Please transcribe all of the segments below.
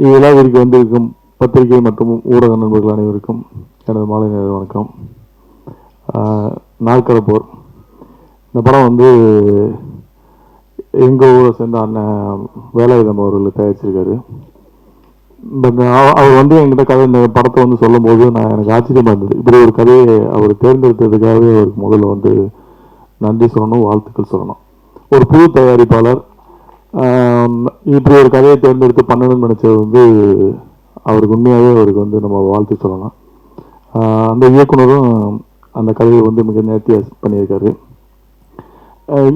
இவ்விழாவிற்கு வந்திருக்கும் பத்திரிகை மற்றும் ஊடக நண்பர்கள் அனைவருக்கும் எனது மாலை நேர வணக்கம். ஆஹ் நாற்கர போர் இந்த படம் வந்து எங்கள் ஊரை சேர்ந்த அண்ணன் வேலாயுதம் அவர்கள் தயாரிச்சிருக்காரு. பட் அவர் வந்து என்கிட்ட கதை இந்த படத்தை வந்து சொல்லும்போது நான் எனக்கு ஆச்சரியமா இருந்தது. இப்படி ஒரு கதையை அவர் தேர்ந்தெடுத்ததுக்காகவே அவருக்கு முதல்ல வந்து நன்றி சொல்லணும் வாழ்த்துக்கள் சொல்லணும். ஒரு புது தயாரிப்பாளர் இப்படி ஒரு கதையை தேர்ந்தெடுத்து பண்ணணும்னு நினச்சது வந்து அவருக்கு உண்மையாகவே அவருக்கு வந்து நம்ம வாழ்த்து சொல்லலாம். அந்த இயக்குனரும் அந்த கதையை வந்து மிக நேர்த்தியாக பண்ணியிருக்காரு.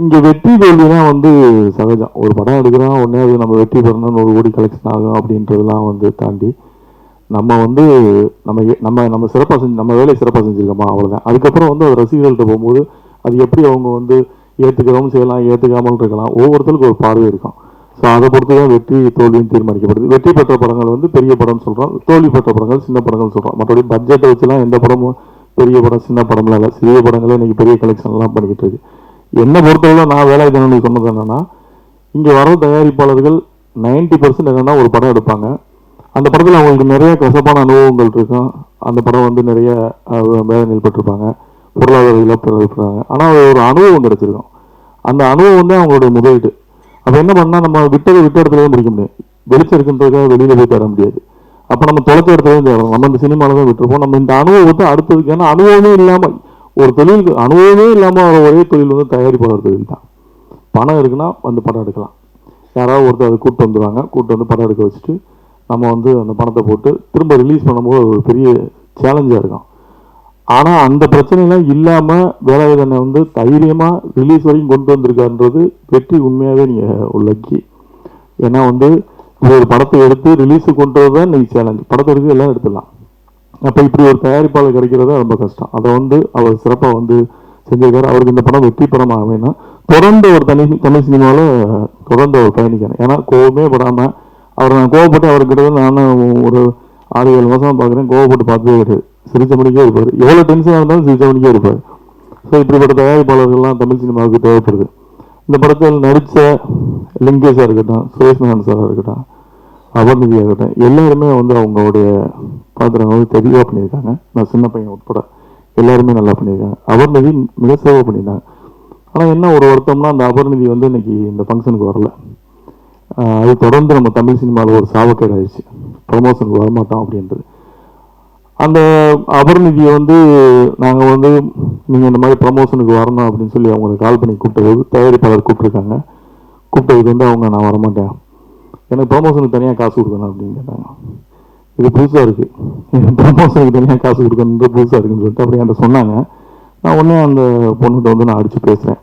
இங்கே வெற்றி தோல்வினா வந்து சகஜம். ஒரு படம் எடுக்கிறோம் உடனே அது நம்ம வெற்றி பெறணும் ஒரு கோடி கலெக்ஷன் ஆகும் அப்படின்றதெல்லாம் வந்து தாண்டி நம்ம வந்து நம்ம நம்ம நம்ம சிறப்பாக செஞ்சு நம்ம வேலையை சிறப்பாக செஞ்சுருக்கோமா அவ்வளோதான் அதுக்கப்புறம் வந்து அது ரசிகர்கள்ட்ட போகும்போது அது எப்படி அவங்க வந்து ஏற்றுக்கவும் செய்யலாம் ஏற்றுக்காமல் இருக்கலாம். ஒவ்வொருத்தருக்கும் ஒரு பார்வை இருக்கும். ஸோ அதை பொறுத்து தான் வெற்றி தோல்வின்னு தீர்மானிக்கப்படுது. வெற்றி பெற்ற படங்கள் வந்து பெரிய படம்னு சொல்கிறோம் தோல்வி பெற்ற படங்கள் சின்ன படங்கள் சொல்கிறோம் மற்றபடி பட்ஜெட்டை வச்சுலாம் எந்த படமும் பெரிய படம் சின்ன படம்லாம் இல்லை. சிறிய படங்களே இன்றைக்கி பெரிய கலெக்ஷன்லாம் பண்ணிக்கிட்டு இருக்கு. என்னை பொறுத்தவரை நான் வேலை தினம் சொன்னது என்னென்னா இங்கே வர தயாரிப்பாளர்கள் 90% பர்சன்ட் என்னென்னா ஒரு படம் எடுப்பாங்க. அந்த படத்தில் அவங்களுக்கு நிறைய கசப்பான அனுபவங்கள் இருக்கும். அந்த படம் வந்து நிறைய அஹ், வேதனைகள் பட்டிருப்பாங்க. பொருளாதார இழப்பு ஆனால் ஒரு அனுபவம் கிடைச்சிருக்கும் அந்த அனுபவம் வந்து அவங்களுடைய முதலீடு அப்போ என்ன பண்ணால் நம்ம விட்டதை விட்ட இடத்துல முடிக்க முடியும். வெளிச்சம் இருக்கின்றதுக்காக வெளியில் போய் தர முடியாது. அப்போ நம்ம தொலைச்ச இடத்துல தான் தேடணும் நம்ம இந்த சினிமாவில் தான் விட்டுருப்போம். நம்ம இந்த அனுபவத்தை அடுத்ததுக்கு ஏன்னா அனுபவமே இல்லாமல் ஒரு தொழிலுக்கு அனுபவமே இல்லாமல் ஒரே தொழில் வந்து தயாரிப்பாளர் தொழில் தான். பணம் இருக்குன்னா வந்து படம் எடுக்கலாம். யாராவது ஒருத்தர் அதை கூப்பிட்டு வந்துடுவாங்க கூப்பிட்டு வந்து படம் எடுக்க வச்சுட்டு நம்ம வந்து அந்த பணத்தை போட்டு திரும்ப ரிலீஸ் பண்ணும்போது ஒரு பெரிய சேலஞ்சாக இருக்கும். ஆனால் அந்த பிரச்சனைலாம் இல்லாமல் வேலாயுதனை வந்து தைரியமாக ரிலீஸ் வரைக்கும் கொண்டு வந்திருக்காருன்றது வெற்றி உண்மையாகவே நீங்கள் உள்ளக்கி ஏன்னா வந்து ஒரு படத்தை எடுத்து ரிலீஸுக்கு கொண்டு வரதான் நீ சேலஞ்ச் படத்தை எடுத்து எல்லாம் எடுத்துடலாம். அப்போ இப்படி ஒரு தயாரிப்பாளர் கிடைக்கிறது ரொம்ப கஷ்டம். அதை வந்து அவர் சிறப்பாக வந்து செஞ்சிருக்காரு. அவருக்கு இந்த படம் வெற்றி படம் ஆகலைன்னா தொடர்ந்து ஒரு தனி தமிழ் சினிமாவில் தொடர்ந்து அவர் பயணிக்கணும் ஏன்னா கோவமே படாமல் அவர் நான் கோவப்பட்டு அவர்கிட்ட நானும் ஒரு ஆறு ஏழு மாதம் பார்க்குறேன். கோவப்பட்டு பார்த்ததே கிடையாது. சிரிச்சபடிக்கே இருப்பார். எவ்வளோ டென்ஷனாக இருந்தாலும் சிரிச்சபடிக்கே இருப்பார். ஸோ இப்படிப்பட்ட தயாரிப்பாளர்கள்லாம் தமிழ் சினிமாவுக்கு தேவைப்படுது. இந்த படத்தில் நடித்த லிங்கேஷாக இருக்கட்டும் சுரேஷ் மேனன் சாராக இருக்கட்டும் அபர்நிதியாக இருக்கட்டும் எல்லாருமே வந்து அவங்களுடைய பாத்திரங்கள் வந்து தெளிவாக பண்ணியிருக்காங்க. நான் சின்ன பையன் உட்பட எல்லாருமே நல்லா பண்ணியிருக்காங்க. அபர்நிதி மிக சேவை பண்ணியிருந்தாங்க. ஆனால் என்ன ஒரு வருத்தம்னா அந்த அபர்நிதி வந்து இன்னைக்கு இந்த ஃபங்க்ஷனுக்கு வரல. அது தொடர்ந்து நம்ம தமிழ் சினிமாவில் ஒரு சாவக்கேடு ஆயிடுச்சு. ப்ரமோஷனுக்கு வரமாட்டோம் அப்படின்றது. அந்த அபர்நிதியை வந்து நாங்கள் வந்து நீங்கள் இந்த மாதிரி ப்ரமோஷனுக்கு வரணும் அப்படின்னு சொல்லி அவங்களுக்கு கால் பண்ணி கூப்பிட்டது தயாரிப்பாளர் கூப்பிட்டுருக்காங்க. கூப்பிட்டதுக்கு வந்து அவங்க நான் வரமாட்டேன். எனக்கு ப்ரமோஷனுக்கு தனியாக காசு கொடுக்கணும் அப்படின்னு கேட்டாங்க. இது புதுசாக இருக்குது ப்ரமோஷனுக்கு தனியாக காசு கொடுக்கணுன்ற புதுசாக இருக்குன்னு சொல்லிட்டு அப்படி என்கிட்ட சொன்னாங்க. நான் உடனே அந்த பொண்ணுகிட்ட வந்து நான் அடித்து பேசுகிறேன்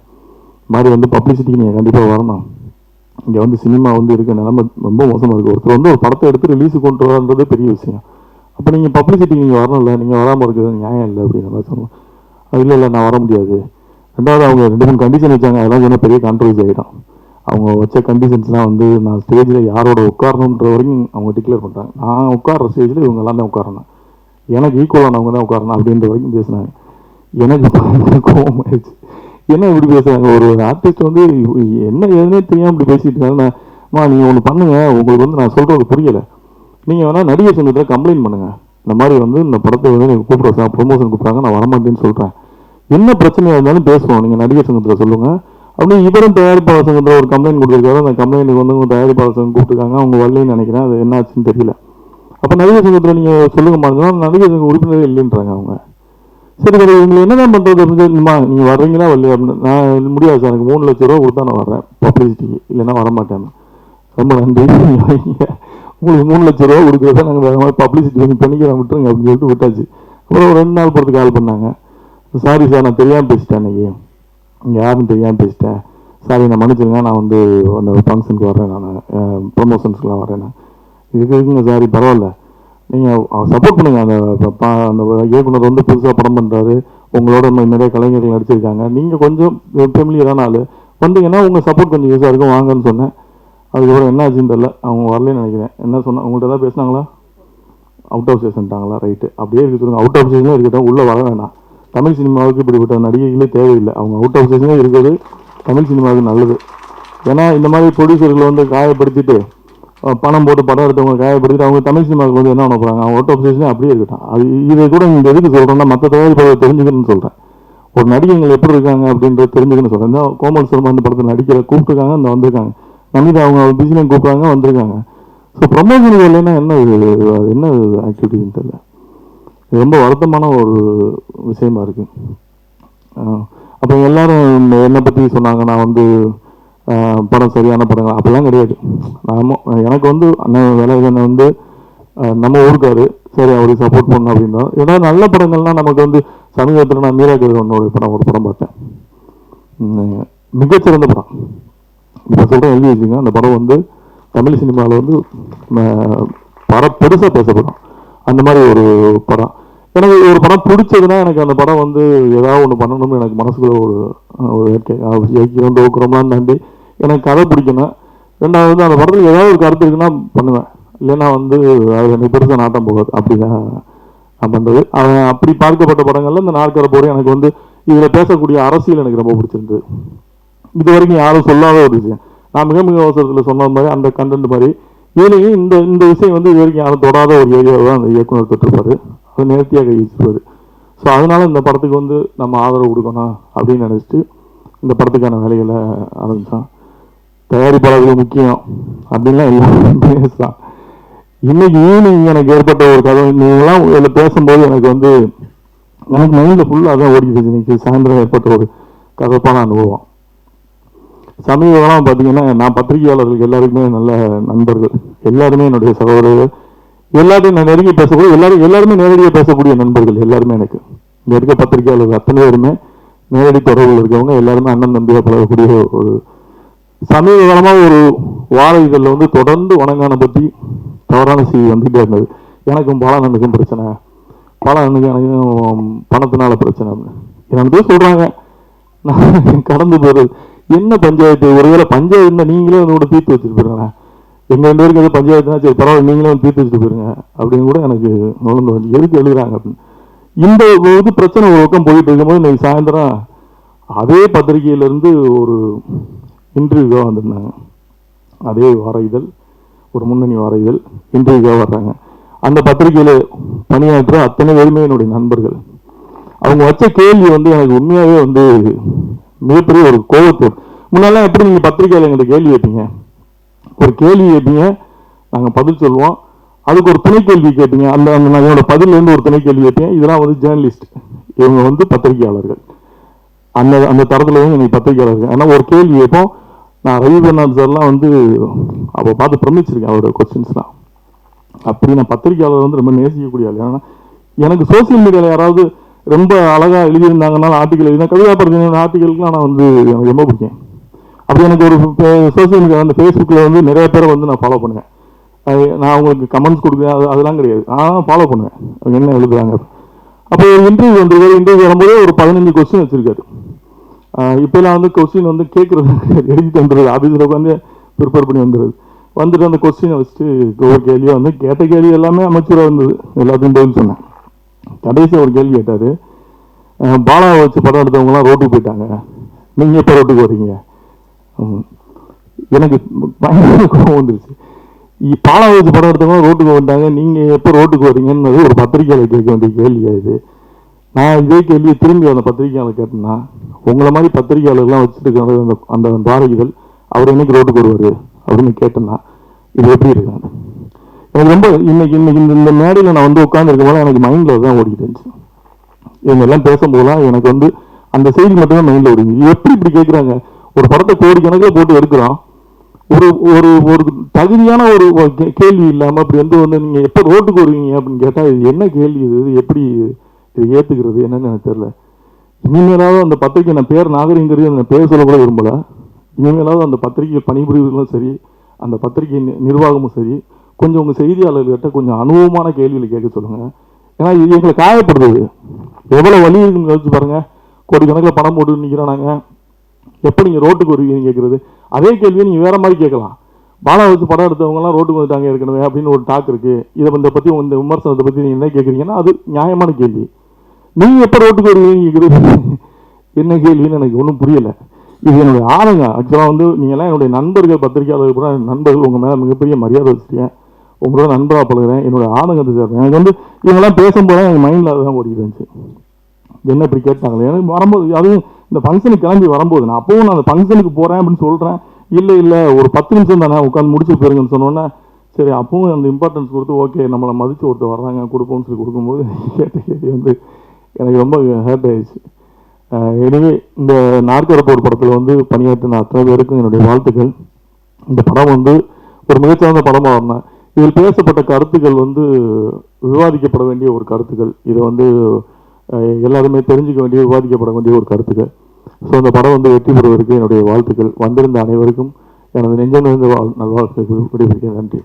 மாதிரி வந்து பப்ளிசிட்டிக்கு நீங்கள் கண்டிப்பாக வரணும். இங்கே வந்து சினிமா வந்து இருக்க நிலமை ரொம்ப மோசமாக இருக்குது ஒருத்தர் வந்து ஒரு படத்தை எடுத்து ரிலீஸு கொண்டு வரன்றதே பெரிய விஷயம். அப்போ நீங்கள் பப்ளிசிட்டிக்கு நீங்கள் வரணும்ல நீங்கள் வராமல் இருக்கிறது நியாயம் இல்லை அப்படின்னு மாதிரி சொன்னோம். அது இல்லை இல்லை நான் வர முடியாது. ரெண்டாவது அவங்க ரெண்டு மூணு கண்டிஷன் வச்சாங்க அதெல்லாம் சொன்னால் பெரிய கான்ட்ரவர்சி ஆகிடும் அவங்க வச்ச கண்டிஷன்ஸ்லாம் வந்து நான் ஸ்டேஜில் யாரோட உட்காரணுன்ற வரைக்கும் அவங்க டிக்ளேர் பண்ணுறாங்க நான் உட்கார்ற ஸ்டேஜில் இவங்க எல்லாம் தான் உட்காரணும். எனக்கு ஈக்குவலானவங்க தான் உட்காரணும் அப்படின்ற வரைக்கும் பேசினாங்க. எனக்கு கோபம் ஆயிடுச்சு. என்ன இப்படி பேசுகிறாங்க ஒரு ஆர்டிஸ்ட் வந்து என்ன எதுனே தெரியாம இப்படி பேசிட்டு இருக்காங்க அம்மா நீங்கள் ஒன்று பண்ணுங்க. உங்களுக்கு வந்து நான் சொல்கிறது புரியலை. நீங்கள் வேணால் நடிகர் சங்கத்தில் கம்ப்ளைண்ட் பண்ணுங்கள் இந்த மாதிரி வந்து இந்த படத்தை வந்து நீங்கள் கூப்பிட்ற சார் ப்ரொமோஷன் கூப்பிட்றாங்க நான் வரமாட்டேன்னு சொல்கிறேன் என்ன பிரச்சனையாக இருந்தாலும் பேசுவோம். நீங்கள் நடிகர் சங்கத்தில் சொல்லுங்கள் அப்படி இவரும் தயாரிப்பாளர் சங்கத்தில் ஒரு கம்ப்ளைண்ட் கொடுத்துருக்காரு. அந்த கம்ப்ளைண்ட்டுக்கு வந்து உங்கள் தயாரிப்பாளர் சங்கம் கூப்பிட்டுருக்காங்க. அவங்க வரலன்னு நினைக்கிறேன். அது என்ன ஆச்சுன்னு தெரியல. அப்போ நடிகர் சங்கத்தில் நீங்கள் சொல்லுங்க மாதிரி நடிகர் சங்க உறுப்பினரே இல்லைன்றாங்க அவங்க. சரி சரி இவங்களை என்னதான் தான் அப்படின்னு நீங்கள் நீங்க வர்றீங்களா வரலையா அப்படின்னு நான் முடியாது சார். எனக்கு மூணு லட்ச ரூபா கொடுத்தா நான் வர்றேன் பப்ளிசிட்டிக்கு இல்லைன்னா வரமாட்டேன் ரொம்ப நன்றி. நீங்கள் உங்களுக்கு மூணு லட்ச ரூபா கொடுக்குறத நாங்கள் வேற மாதிரி பப்ளிசிட்டி பண்ணி பண்ணிக்கிறோம் விட்டுருங்க அப்படின்னு சொல்லிட்டு விட்டாச்சு. அப்புறம் ஒரு ரெண்டு நாள் பொறுத்து கால் பண்ணாங்க. சாரி சார் நான் தெரியாமல் பேசிட்டேன் அன்னைக்கு. இங்கே யாருன்னு தெரியாமல் பேசிட்டேன். சாரி நான் மன்னிச்சிருங்க நான் வந்து அந்த ஃபங்க்ஷனுக்கு வரேன் நான். ப்ரொமோஷன்ஸ்க்குலாம் வரேன் நான். இதுக்கு இருக்குங்க சாரி பரவாயில்ல. நீங்கள் சப்போர்ட் பண்ணுங்கள் அந்த ப- அந்த இயக்குனர் வந்து புதுசாக படம் பண்ணுறாரு உங்களோட நிறைய கலைஞர்கள் நடிச்சிருக்காங்க. நீங்கள் கொஞ்சம் ஃபெமிலியரான ஆள். வந்தீங்கன்னா உங்கள் சப்போர்ட் கொஞ்சம் யூஸாக இருக்கும். வாங்கன்னு சொன்னேன். அதுக்கப்புறம் என்ன ஆச்சுன்னு தெரில அவங்க வரலன்னு நினைக்கிறேன். என்ன சொன்னால் உங்கள்கிட்ட ஏதாவது பேசினாங்களா? அவுட் ஆஃப் ஸ்டேஷன்ட்டாங்களா ரைட்டு அப்படியே இருக்கு அவுட் ஆஃப் ஸ்டேஷனே இருக்கட்டும். உள்ளே வர வேணாம். தமிழ் சினிமாவுக்கு இப்படிப்பட்ட நடிகைகளே தேவையில்லை. அவங்க அவுட் ஆஃப் ஸ்டேஷனே இருக்கிறது தமிழ் சினிமாவுக்கு நல்லது. ஏன்னா இந்த மாதிரி ப்ரொடியூசர்களை வந்து காயப்படுத்திட்டு பணம் போட்டு படம் எடுத்தவங்க காயப்படுத்திட்டு அவங்க தமிழ் சினிமாவுக்கு வந்து என்ன பண்ண போகிறாங்க அவங்க ஆஃப் பொசிஷனே அப்படியே இருக்கட்டும். அது இதை கூட இங்கே எதுக்கு சொல்கிறோன்னா மற்ற தயாரிப்பாளர் தெரிஞ்சுக்கணும்னு சொல்கிறேன் ஒரு நடிகைகள் எப்படி இருக்காங்க அப்படின்றது தெரிஞ்சுக்கணும்னு சொல்கிறேன் இந்த கோமல் சர்மா அந்த படத்தில் நடிக்கிற கூப்பிட்டுருக்காங்க இந்த வந்திருக்காங்க. நமிதா அவங்க பிஸிலையும் கூப்பிட்றாங்க வந்திருக்காங்க. ஸோ ப்ரொமோஷன் இல்லைன்னா என்ன இது? என்ன ஆக்டிவிட்டின்னு தெரியல ரொம்ப வருத்தமான ஒரு விஷயமா இருக்கு. அப்போ எல்லாரும் என்னை பற்றி சொன்னாங்க நான் வந்து படம் சரியான படங்கள்? அப்படிலாம் கிடையாது. நாம எனக்கு வந்து அண்ணன் வேலைகண்ணன் வந்து நம்ம ஊருக்காரு. சரி அவருக்கு சப்போர்ட் பண்ணணும் அப்படின்னா ஏன்னா நல்ல படங்கள்லாம் நமக்கு வந்து சமீபத்தில் நான் மீரா கதிரவனோட படம் ஒரு படம் பார்த்தேன். மிகச்சிறந்த படம். இப்போ சொல்கிறேன் எழுதி வச்சுங்க அந்த படம் வந்து தமிழ் சினிமாவில் வந்து படம் பட பெருசாக பேசப்படும். அந்த மாதிரி ஒரு படம். எனக்கு ஒரு படம் பிடிச்சதுன்னா எனக்கு அந்த படம் வந்து ஏதாவது ஒன்று பண்ணணும்னு எனக்கு மனசுக்குள்ள ஒரு ஒரு இயற்கை தோக்குறோம்லாம் தாண்டி எனக்கு கதை பிடிக்கணும் ரெண்டாவது வந்து அந்த படத்தில் ஏதாவது ஒரு கருத்து இருக்குன்னா பண்ணுவேன். இல்லைன்னா வந்து அது எனக்கு பெருசாக நாட்டம் போகாது. அப்படிதான் நான் பண்ணுறது அவன் அப்படி பார்க்கப்பட்ட படங்களில் இந்த நாற்கரை போகிற எனக்கு வந்து இதில் பேசக்கூடிய அரசியல் எனக்கு ரொம்ப பிடிச்சிருந்தது. இது வரைக்கும் யாரும் சொல்லாத ஒரு விஷயம். நான் மிக மிக அவசரத்தில் சொன்ன மாதிரி அந்த கண்டென்ட் மாதிரி. இதுலேயும் இந்த இந்த விஷயம் வந்து இது வரைக்கும் யாரும் தொடாத ஒரு ஏரியாவை தான் அந்த இயக்குனர் தொட்டிருப்பார். அது நேர்த்தியாக கழிச்சிருப்பாரு ஸோ அதனால் இந்த படத்துக்கு வந்து நம்ம ஆதரவு கொடுக்கணும் அப்படின்னு நினச்சிட்டு இந்த படத்துக்கான வேலைகளை ஆரம்பித்தான் தயாரிப்பாளர்கள் முக்கியம் அப்படின்லாம் எல்லாம் பேசலாம். இன்னைக்கு ஈவினிங் எனக்கு ஏற்பட்ட ஒரு கதை. நீங்களாம் இதில் பேசும்போது எனக்கு வந்து எனக்கு மைண்டில் ஃபுல்லாக அதான் ஓடிக்கிட்டு இன்னைக்கு சாயந்தரம் ஏற்பட்ட ஒரு கதப்பான அனுபவம். சமீபம்லாம் பார்த்தீங்கன்னா நான் பத்திரிகையாளர்களுக்கு எல்லாருக்குமே நல்ல நண்பர்கள். எல்லாருமே என்னுடைய சகோதரர்கள். எல்லாத்தையும் நான் நெருங்கி பேசக்கூடிய எல்லாரும் எல்லாருமே நேரடியாக பேசக்கூடிய நண்பர்கள் எல்லாருமே எனக்கு. இங்கே இருக்க பத்திரிகையாளர்கள் அத்தனை பேருமே நேரடி தொடர்பில் இருக்கவங்க எல்லாருமே அண்ணன் தம்பியாக பழகக்கூடிய ஒரு சமீப காலமாக ஒரு வார இதழில் வந்து தொடர்ந்து வணங்கான பற்றி தவறான செய்தி வந்துகிட்டே இருந்தது. எனக்கும் பாலனனுக்கும் பிரச்சனை. பாலனனுக்கும் எனக்கும் பணத்தினால பிரச்சனை அப்படின்னு. எனக்கு சொல்கிறாங்க நான் கடந்து போகிறது என்ன பஞ்சாயத்து? ஒருவேளை பஞ்சாயத்துனா நீங்களே வந்து கூட தீர்த்து வச்சுட்டு போயிருங்க எங்கள் ரெண்டு பேருக்கு எது பஞ்சாயத்துனா சரி பரவாயில்ல நீங்களே வந்து தீர்த்து வச்சுட்டு போயிருங்க. அப்படின்னு கூட எனக்கு நுழைந்து வந்து எதுக்கு எழுதுறாங்க அப்படின்னு. இந்த இது பிரச்சனை ஒரு பக்கம் போயிட்டு இருக்கும்போது இன்னைக்கு சாயந்தரம் அதே பத்திரிகையிலேருந்து ஒரு இன்டர்வியூவாக வந்திருந்தாங்க. அதே வார இதழ் ஒரு முன்னணி வார இதழ் இன்டர்வியூவாக வர்றாங்க. அந்த பத்திரிகையில் பணியாற்ற அத்தனை பேருமே என்னுடைய நண்பர்கள். அவங்க வச்ச கேள்வி வந்து எனக்கு உண்மையாகவே வந்து மிகப்பெரிய ஒரு கோபத்தை முன்னெல்லாம் எப்படி நீங்கள் பத்திரிகையில் எங்கள்கிட்ட கேள்வி வைப்பீங்க ஒரு கேள்வி கேட்பீங்க நாங்கள் பதில் சொல்லுவோம். அதுக்கு ஒரு துணை கேள்வி கேட்பீங்க. அந்த அந்த நான் என்னோட பதிலேருந்து ஒரு துணை கேள்வி கேட்பேன் இதெல்லாம் வந்து ஜேர்னலிஸ்ட் இவங்க வந்து பத்திரிகையாளர்கள். அந்த அந்த தரத்தில் வந்து எனக்கு பத்திரிகையாளர்கள். ஆனால் ஒரு கேள்வி கேட்போம். நான் ரவி சார்லாம் வந்து அப்போ பார்த்து பிரமிச்சிருக்கேன் அவரோட கொஸ்டின்ஸ்லாம் அப்படி நான் பத்திரிகையாளர் வந்து ரொம்ப நேசிக்கக்கூடிய ஆள். ஏன்னா எனக்கு சோசியல் மீடியாவில் யாராவது ரொம்ப அழகாக எழுதியிருந்தாங்கன்னா ஆர்டிக்கல் எழுதினா கவிதா பிரச்சனை ஆர்டிக்கலுக்குலாம் நான் வந்து எனக்கு ரொம்ப பிடிக்கும். அப்படி எனக்கு ஒரு சோசியல் மீடியா அந்த ஃபேஸ்புக்கில் வந்து நிறைய பேரை வந்து நான் ஃபாலோ பண்ணுவேன். அது நான் அவங்களுக்கு கமெண்ட்ஸ் கொடுக்குறேன் அது அதெல்லாம் கிடையாது. ஆனால் ஃபாலோ பண்ணுவேன். அவங்க என்ன எழுதுறாங்க. அப்போ ஒரு இன்டர்வியூ வந்திருக்காரு இன்டர்வியூ வரும்போது ஒரு பதினஞ்சு கொஸ்டின் வச்சுருக்காரு. இப்போலாம் வந்து கொஸ்டின் வந்து கேட்குறது எழுதிட்டு வந்துடுது ஆஃபீஸில் உட்காந்து ப்ரிப்பேர் பண்ணி வந்துடுது வந்துட்டு அந்த கொஸ்டினை வச்சுட்டு ஒவ்வொரு கேள்வியாக வந்து கேட்ட கேள்வி எல்லாமே அமைச்சராக இருந்தது. எல்லாத்தையும் பதில் சொன்னேன். கடைசி ஒரு கேள்வி கேட்டார். பாலாவை வச்சு படம் எடுத்தவங்களாம் ரோட்டுக்கு போயிட்டாங்க. நீங்கள் எப்போ ரோட்டுக்கு வரீங்க எனக்கு பயங்கர கோவம் வந்துருச்சு. இ- பாலாவை வச்சு படம் எடுத்தவங்க ரோட்டுக்கு வந்துட்டாங்க. நீங்கள் எப்போ ரோட்டுக்கு வரீங்கன்னு ஒரு பத்திரிக்கையாளர் கேட்க வேண்டிய கேள்வியாக இது நான் இதே கேள்வியை திரும்பி அந்த பத்திரிக்கையாளர் கேட்டேன்னா உங்களை மாதிரி பத்திரிக்கையாளர்கள்லாம் வச்சுட்டு இருக்கிற அந்த அந்த பாரதிகள் அவர் என்னைக்கு ரோட்டுக்கு வருவார் அப்படின்னு கேட்டேன்னா இது எப்படி இருக்காங்க எனக்கு ரொம்ப இன்னைக்கு இன்னைக்கு இந்த- மேடையில் நான் வந்து உட்காந்துருக்கும் போது எனக்கு மைண்டில் தான் ஓடிக்கிட்டு இருந்துச்சு. இவங்க எல்லாம் பேசும்போதெல்லாம் எனக்கு வந்து அந்த செய்தி மட்டும்தான் மைண்டில் ஓடிங்க எப்படி இப்படி கேட்குறாங்க ஒரு படத்தை கோடிக்கணக்கில் போட்டு எடுக்கிறோம் ஒரு ஒரு ஒரு தகுதியான ஒரு கேள்வி இல்லாமல் அப்படி வந்து வந்து நீங்கள் எப்போ ரோட்டுக்கு வருவீங்க அப்படின்னு கேட்டால் இது என்ன கேள்வி இது? இது எப்படி இது? ஏற்றுக்கிறது என்னன்னு எனக்கு தெரில இனிமேலாவது அந்த பத்திரிக்கை நான் பேர் நாகரிகங்கிறது அந்த பேர் சொல்ல கூட விரும்பல. இனிமேலாவது அந்த பத்திரிகை பணிபுரிவுகளும் சரி அந்த பத்திரிகை நிர்வாகமும் சரி கொஞ்சம் உங்கள் செய்தியாளர்கிட்ட கொஞ்சம் அனுபவமான கேள்விகளை கேட்க சொல்லுங்கள் ஏன்னா இது எங்களை காயப்படுது எவ்வளோ வலி இருக்குன்னு யோசிச்சு பாருங்க. கோடிக்கணக்கில் பணம் போட்டு நிற்கிறோம் நாங்கள் எப்போ நீங்கள் ரோட்டுக்கு வருவீங்கன்னு கேட்குறது? அதே கேள்வியை நீங்கள் வேறு மாதிரி கேட்கலாம். பாலா வச்சு படம் எடுத்தவங்கலாம் ரோட்டுக்கு வந்துட்டாங்க ஏற்கனவே அப்படின்னு ஒரு டாக் இருக்குது இதை இதை பற்றி இந்த விமர்சனத்தை பற்றி நீங்கள் என்ன கேட்குறீங்கன்னா அது நியாயமான கேள்வி. நீங்கள் எப்போ ரோட்டுக்கு வருவீங்க கேட்குறது? என்ன கேள்வின்னு எனக்கு ஒன்றும் புரியலை. இது என்னுடைய ஆளுங்க. ஆக்சுவலாக வந்து நீங்கள்லாம் என்னுடைய நண்பர்கள் பத்திரிகையாளர்கள் கூட நண்பர்கள் உங்கள் மேலே மிகப்பெரிய மரியாதை வச்சுருக்கேன் உங்களோட நண்பராக பழகுறேன். என்னோட ஆதங்கத்தை சேர்றேன். எனக்கு வந்து இவங்கெல்லாம் பேசும்போது எனக்கு மைண்டில் அதுதான் ஓடிக்கிட்டு இருந்துச்சு. என்ன இப்படி கேட்டாங்களே? எனக்கு வரும்போது அதுவும் இந்த ஃபங்க்ஷனுக்கு கிளம்பி வரும்போது நான் அப்பவும் நான் அந்த ஃபங்க்ஷனுக்கு போகிறேன் அப்படின்னு சொல்கிறேன் இல்லை இல்லை ஒரு பத்து நிமிஷம் தானே உட்காந்து முடிச்சு போயிருங்கன்னு சொன்னோன்னே சரி அப்பவும் அந்த இம்பார்ட்டன்ஸ் கொடுத்து ஓகே நம்மளை மதித்து ஒருத்தர் வர்றாங்க கொடுப்போம்னு சொல்லி கொடுக்கும்போது கேட்ட கேள்வி வந்து எனக்கு ரொம்ப ஹேர்ட் ஆயிடுச்சு. எனவே இந்த நாற்கர போர் படத்தில் வந்து பணியாற்றின அத்தனை பேருக்கும் என்னுடைய வாழ்த்துக்கள். இந்த படம் வந்து ஒரு மிகச்சிறந்த படமாக இருந்தேன் இதில் பேசப்பட்ட கருத்துக்கள் வந்து விவாதிக்கப்பட வேண்டிய ஒரு கருத்துக்கள். இதை வந்து எல்லாருமே தெரிஞ்சுக்க வேண்டிய விவாதிக்கப்பட வேண்டிய ஒரு கருத்துக்கள். ஸோ அந்த படம் வந்து வெற்றி பெறுவதற்கு என்னுடைய வாழ்த்துக்கள். வந்திருந்த அனைவருக்கும் எனது நெஞ்சம் நிறைந்த வாழ் நல்வாழ்த்துக்கள். விடைபெறுகிறேன். நன்றி.